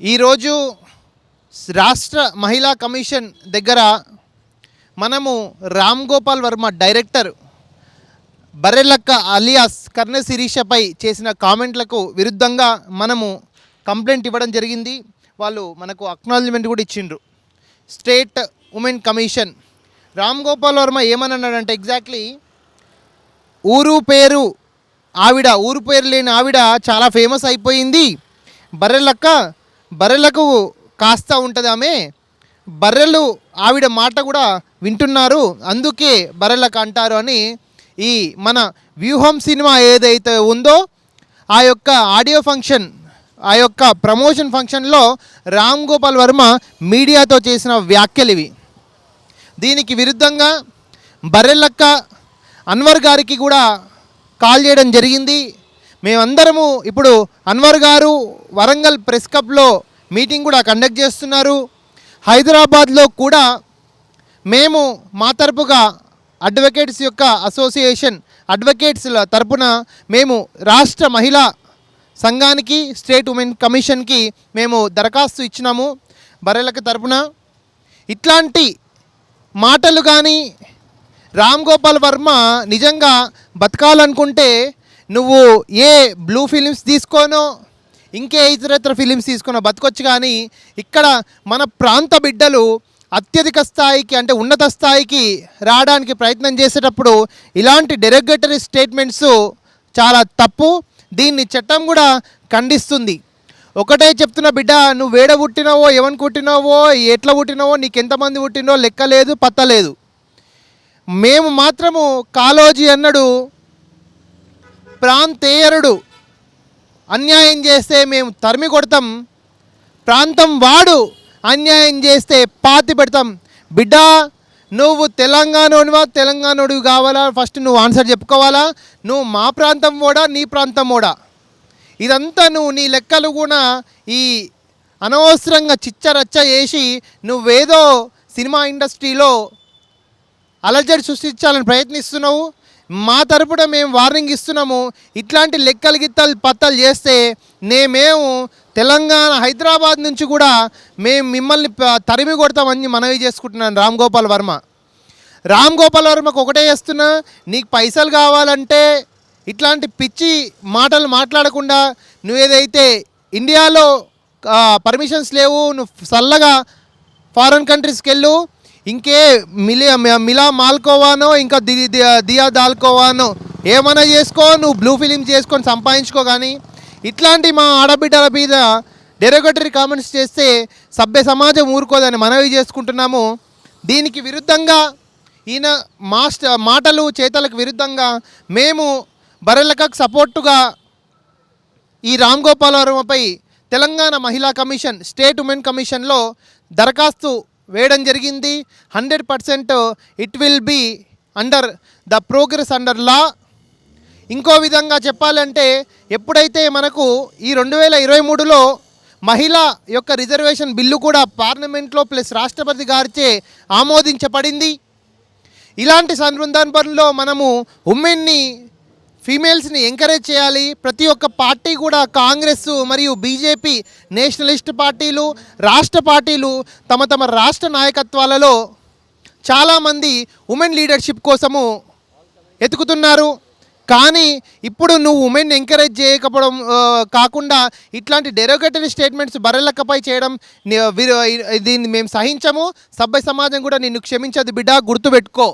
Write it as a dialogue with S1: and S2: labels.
S1: ఈరోజు రాష్ట్ర మహిళా కమిషన్ దగ్గర మనము రామ్ గోపాల్ వర్మ డైరెక్టర్ బర్రెలక్క అలియాస్ కర్ణ శిరీషపై చేసిన కామెంట్లకు విరుద్ధంగా మనము కంప్లైంట్ ఇవ్వడం జరిగింది. వాళ్ళు మనకు అక్నాలజ్మెంట్ కూడా ఇచ్చిండ్రు. State women commission. Ram Gopal Varma ఏమన్నాడంటే ఎగ్జాక్ట్లీ ఊరు పేరు ఆవిడ ఊరు పేరు లేని ఆవిడ చాలా ఫేమస్ అయిపోయింది. బర్రెలక్క బర్రెలకు కాస్త ఉంటుంది ఆమె బర్రెలు ఆవిడ మాట కూడా వింటున్నారు. అందుకే బర్రెలకు అంటారు అని ఈ మన వ్యూహం సినిమా ఏదైతే ఉందో ఆ యొక్క ఆడియో ఫంక్షన్ ఆ యొక్క ప్రమోషన్ ఫంక్షన్లో రామ్ గోపాల్ వర్మ మీడియాతో చేసిన వ్యాఖ్యలు ఇవి. దీనికి విరుద్ధంగా బర్రెలక్క అన్వర్ గారికి కూడా కాల్ చేయడం జరిగింది. మేమందరము ఇప్పుడు అన్వర్ గారు వరంగల్ ప్రెస్ క్లబ్లో మీటింగ్ కూడా కండక్ట్ చేస్తున్నారు. హైదరాబాద్లో కూడా మేము మా తరపుగా అడ్వకేట్స్ యొక్క అసోసియేషన్ అడ్వకేట్స్ల తరపున మేము రాష్ట్ర మహిళా సంఘానికి స్టేట్ ఉమెన్ కమిషన్కి మేము దరఖాస్తు ఇచ్చినాము బర్రెలకు తరపున. ఇట్లాంటి మాటలు కానీ రామ్ గోపాల్ వర్మ నిజంగా బతకాలనుకుంటే నువ్వు ఏ బ్లూ ఫిలిమ్స్ తీసుకోనో ఇంకే ఇతరత్ర ఫిలిమ్స్ తీసుకున్న బతకొచ్చు కానీ ఇక్కడ మన ప్రాంత బిడ్డలు అత్యధిక స్థాయికి అంటే ఉన్నత స్థాయికి రావడానికి ప్రయత్నం చేసేటప్పుడు ఇలాంటి డెరోగేటరీ స్టేట్మెంట్స్ చాలా తప్పు. దీన్ని చట్టం కూడా ఖండిస్తుంది. ఒకటే చెప్తున్న బిడ్డ నువ్వు వేడ పుట్టినావో ఎవరిని పుట్టినావో ఎట్లా పుట్టినావో నీకు ఎంతమంది పుట్టినో లెక్క లేదు పత్తలేదు. మేము మాత్రము కాలోజీ అన్నాడు ప్రాంతేయరుడు. అన్యాయం చేస్తే మేము తరిమి కొడతాం. ప్రాంతం వాడు. అన్యాయం చేస్తే పాతి పెడతాం. బిడ్డా నువ్వు తెలంగాణోడివా తెలంగాణోడివి కావాలా? ఫస్ట్ నువ్వు ఆన్సర్ చెప్పుకోవాలా? నువ్వు మా ప్రాంతం కూడా నీ ప్రాంతం కూడా ఇదంతా నువ్వు నీ లెక్కలు కూడా ఈ అనవసరంగా చిచ్చరచ్చ చేసి నువ్వేదో సినిమా ఇండస్ట్రీలో అలజడి సృష్టించాలని ప్రయత్నిస్తున్నావు. మా తరపున మేము వార్నింగ్ ఇస్తున్నాము. ఇట్లాంటి లెక్కలు గిత్తలు పత్తలు చేస్తే నేమేము తెలంగాణ హైదరాబాద్ నుంచి కూడా మేము మిమ్మల్ని తరిమి కొడతామని మనవి చేసుకుంటున్నాను రామ్ గోపాల్ వర్మ. రామ్ గోపాల్ వర్మకు ఒకటే చేస్తున్నా నీకు పైసలు కావాలంటే ఇట్లాంటి పిచ్చి మాటలు మాట్లాడకుండా నువ్వేదైతే ఇండియాలో పర్మిషన్స్ లేవు నువ్వు చల్లగా ఫారెన్ కంట్రీస్కి వెళ్ళు ఇంకే మిలి మిలా మాల్కోవానో ఇంకా ది దియా దాల్కోవానో ఏమైనా చేసుకో నువ్వు బ్లూ ఫిలిం చేసుకొని సంపాదించుకో కానీ ఇట్లాంటి మా ఆడబిడ్డల మీద డెరోగటరీ కామెంట్స్ చేస్తే సభ్య సమాజం ఊరుకోదని మనవి చేసుకుంటున్నాము. దీనికి విరుద్ధంగా ఈయన మాస్టర్ మాటలు చేతలకు విరుద్ధంగా మేము బరెలకకు సపోర్టుగా ఈ రామ్ గోపాల్ వర్మపై తెలంగాణ మహిళా కమిషన్ స్టేట్ ఉమెన్ కమిషన్లో దరఖాస్తు వేయడం జరిగింది. Hundred percent it will be under the progress under law. ఇంకో విధంగా చెప్పాలంటే ఎప్పుడైతే మనకు ఈ రెండు వేల ఇరవై మూడులో మహిళ యొక్క రిజర్వేషన్ బిల్లు కూడా పార్లమెంట్లో ప్లస్ రాష్ట్రపతి గారిచే ఆమోదించబడింది. ఇలాంటి సందర్భంలో మనము ఉమెన్ని ఫీమేల్స్ని ఎంకరేజ్ చేయాలి. ప్రతి ఒక్క పార్టీ కూడా కాంగ్రెస్ మరియు బీజేపీ నేషనలిస్ట్ పార్టీలు రాష్ట్ర పార్టీలు తమ తమ రాష్ట్ర నాయకత్వాలలో చాలామంది ఉమెన్ లీడర్షిప్ కోసము ఎతుకుతున్నారు. కానీ ఇప్పుడు నువ్వు ఉమెన్ ఎంకరేజ్ చేయకపోవడం కాకుండా ఇట్లాంటి డెరోగేటరీ స్టేట్మెంట్స్ బర్రెలక్కపై చేయడం దీన్ని మేము సహించము. సభ్య సమాజం కూడా నిన్ను క్షమించదు బిడ్డ గుర్తుపెట్టుకో.